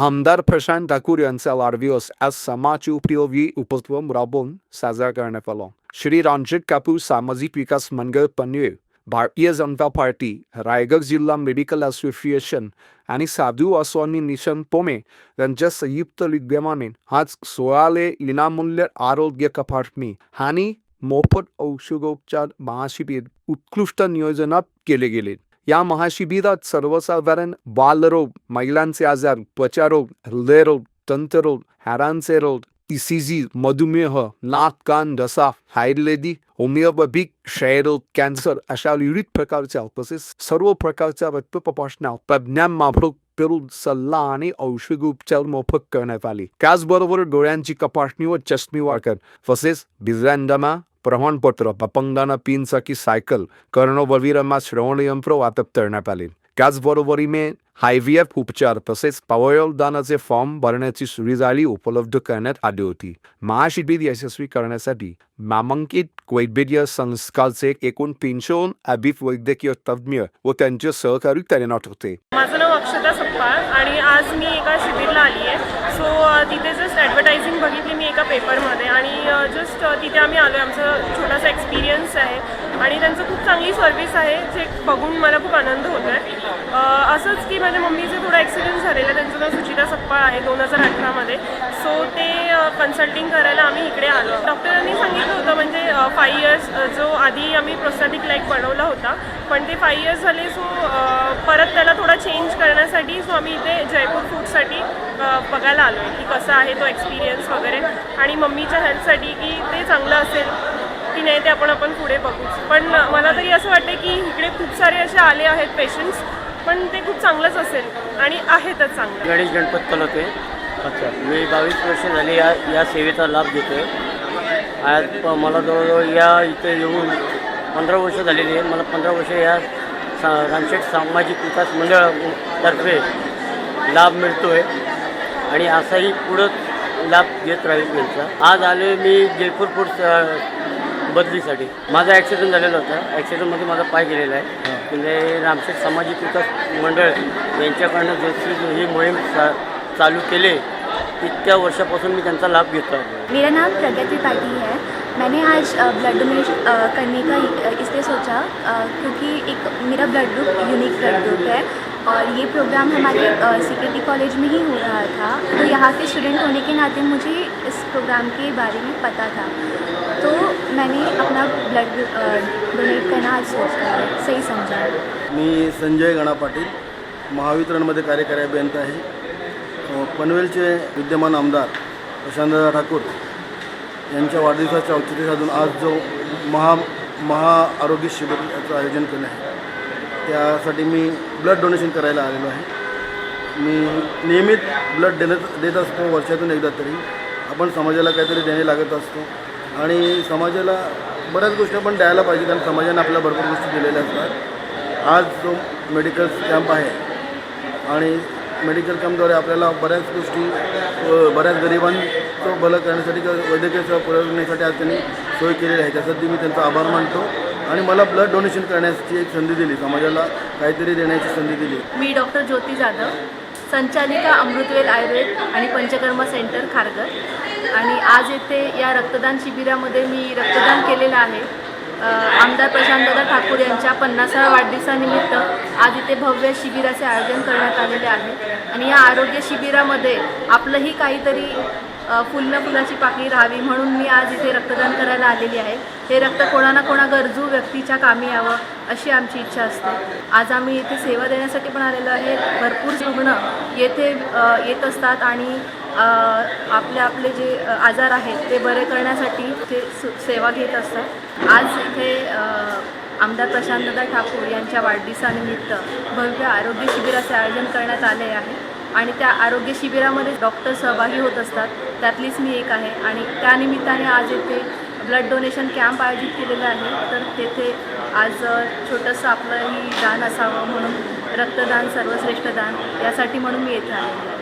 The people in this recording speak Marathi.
आमदार प्रशांत ठाकूर यांचा वाढदिवस आज समाज उपयोगी उपक्रम राबवून साजरा करण्यात आला. श्री रणजित कापूर सामाजिक विकास मंडळ पनवेल भारतीय जनता पार्टी रायगड जिल्हा मेडिकल असोसिएशन आणि साधू असवानी निशन पोमे यांच्या संयुक्त विद्यमाने आज सोळाले विनामूल्य आरोग्य कपाटमी आणि मोफत औषधोपचार महाशिबिर उत्कृष्ट नियोजनात केले गेले. या महाशिबिरात सर्वसाधारण बालरोग महिलांचे आजार त्वचारोग हृदयरोग तंत्ररोग हॅरांचे रोग इसीजी मधुमेह नाक कान घसा हायडलेदी होमिओपॅथिक क्षयरोग कॅन्सर अशा विविध प्रकारच्या तसेच सर्व प्रकारच्या रक्त तपासण्या तज्ज्ञान माफक सल्ला आणि औषधोपचार मोफत करण्यात आले. त्याचबरोबर डोळ्यांची तपासणी व चष्मी वाकर तसेच दिव्यांगांना प्रमाणपत्र अपंगांना पिनचा की सायकल कर्णबधिरांना श्रवणयंत्र वाटप करण्यात आले. त्याचबरोबरीने आयव्हीएफ उपचार तसेच दानाचे फॉर्म भरण्याची सुविधाही उपलब्ध करण्यात आली होती. महाशिबिर यशस्वी करण्यासाठी नामांकित वैद्यकीय संस्थाचे एकूण तीनशेहून अधिक वैद्यकीय तज्ज्ञ व त्यांचे सहकारी तैनात होते. माझं नाव अक्षता सप्पाळ आणि आज मी एका शिबिरला आली आहे. सो तिथे जस्ट ॲडव्हर्टायझिंग बघितली मी एका पेपरमध्ये आणि जस्ट तिथे आम्ही आलो आहे आमचा छोटासा एक्सपिरियन्स आहे आणि त्यांचं खूप चांगली सर्व्हिस आहे जे बघून मला खूप आनंद होतो आहे असंच की माझ्या मम्मीचं थोडं ॲक्सिडेंट झालेला आहे त्यांचं नाव सुचिता सप्पाळ आहे दोन हजार अठरामध्ये. सो ते कन्सल्टिंग करायला आम्ही इकडे आलो. डॉक्टरांनी सांगितलं होतं म्हणजे फाय इयर्स जो आधी आम्ही प्रोस्थॅटिक लाईक बनवला होता पण ते फाय इयर्स झाले सो परत त्याला थोडा चेंज करण्यासाठी सो आम्ही इथे जयपूर फूडसाठी बघायला आलो आहे की कसा आहे तो एक्सपिरियन्स वगैरे. आणि मम्मीच्या हेल्थसाठी की ते चांगलं असेल की नाही ते आपण आपण पुढे बघू. पण मला तरी असं वाटतं की इकडे खूप सारे असे आले आहेत पेशंट्स पण ते खूप चांगलंच असेल आणि आहेतच चांगलं. गणेश गणपत कलोते अच्छा. मी बावीस वर्ष झाली या या सेवेचा लाभ घेतो आहे आज प- मला जवळजवळ या इथे येऊन पंधरा वर्ष झालेली आहे. मला पंधरा वर्ष या सा रामशेठ सामाजिक विकास मंडळातर्फे लाभ मिळतो आहे आणि असाही पुढं लाभ घेत राहील त्यांचा. आज आले मी जयपूर फूड बदलीसाठी. माझा ॲक्सिडेंट झालेला होता. ॲक्सिडेंटमध्ये माझा पाय गेलेला आहे. म्हणजे रामशेठ सामाजिक विकास मंडळ यांच्याकडनं जशी ही मोहीम चा चालू केले इतक्या वर्षापासून मी त्यांचा लाभ घेतो मेरा नाम प्रगति त्रिपाठी है। मैंने आज ब्लड डोनेशन करने का इसलिए सोचा क्योंकि एक मेरा blood group unique blood group है। और ये प्रोग्राम हमारे सी कॉलेज में ही हो रहा था। तो यहाँ के स्टूडेंट होने के नाते मुझे इस प्रोग्राम के बारे में पता था। तो मैंने अपना ब्लड डोनेट करना आज सोचा सही समझा? मी संजय गणा पाटील महावितरणमध्ये कार्यकारी अभियंता आहे. पनवेलचे विद्यमान आमदार प्रशांतदादा ठाकूर यांच्या वाढदिवसाच्या औचित्य साधून आज जो महा महा आरोग्य शिबिराचं आयोजन केलं आहे. त्यासाठी मी ब्लड डोनेशन करायला आलेलो आहे. मी नियमित ब्लड देत देत असतो वर्षातून एकदा तरी. आपण समाजाला काहीतरी देणे लागत असतो. आणि समाजाला बऱ्याच गोष्टी आपण द्यायला पाहिजे कारण समाजाने आपल्या भरपूर गोष्टी दिलेल्या असतात. आज जो मेडिकल कॅम्प आहे आणि मेडिकल कॅम्पद्वारे आपल्याला बऱ्याच गोष्टी बऱ्याच गरिबांचं भलं करण्यासाठी किंवा वैद्यकीय सेवा पुरवण्यासाठी आज त्यांनी सोय केलेली आहे. त्यासाठी मी त्यांचा आभार मानतो. आणि मला ब्लड डोनेशन करण्याची एक संधी दिली. समाजाला काहीतरी देण्याची संधी दिली. मी डॉक्टर ज्योती जाधव संचालिका अमृतवेल आयुर्वेद आणि पंचकर्म सेंटर खारघर. आणि आज येथे या रक्तदान शिबिरामध्ये मी रक्तदान केलेलं आहे. आमदार प्रशांतदादा ठाकूर यांच्या पन्नासाव्या वाढदिवसानिमित्त आज इथे भव्य शिबिराचे आयोजन करण्यात आलेले आहे. आणि या आरोग्य शिबिरामध्ये आपलंही काहीतरी फुलनं फुलाची पाकळी राहावी म्हणून मी आज इथे रक्तदान करायला आलेली आहे. हे रक्त कोणा ना कोणा गरजू व्यक्तीच्या कामी यावं अशी आमची इच्छा असते. आज आम्ही इथे सेवा देण्यासाठी पण आलेलो आहे. भरपूर रुग्ण येथे येत असतात आणि आपले आपले जे आजार आहेत ते बरे करण्यासाठी ते सु- सेवा घेत असतात. आज इथे आमदार प्रशांतदा ठाकूर यांच्या वाढदिवसानिमित्त भव्य आरोग्य शिबिराचे आयोजन करण्यात आले आहे. आणि त्या आरोग्य शिबिरामध्ये डॉक्टर सहभागी होत असतात. त्यातलीच मी एक आहे. आणि त्यानिमित्ताने आज येथे ब्लड डोनेशन कॅम्प आयोजित केलेलं आहे. तर तेथे आज छोटंसं आपलंही दान असावं म्हणून रक्तदान सर्वश्रेष्ठ दान यासाठी म्हणून मी येथे आलेली आहे.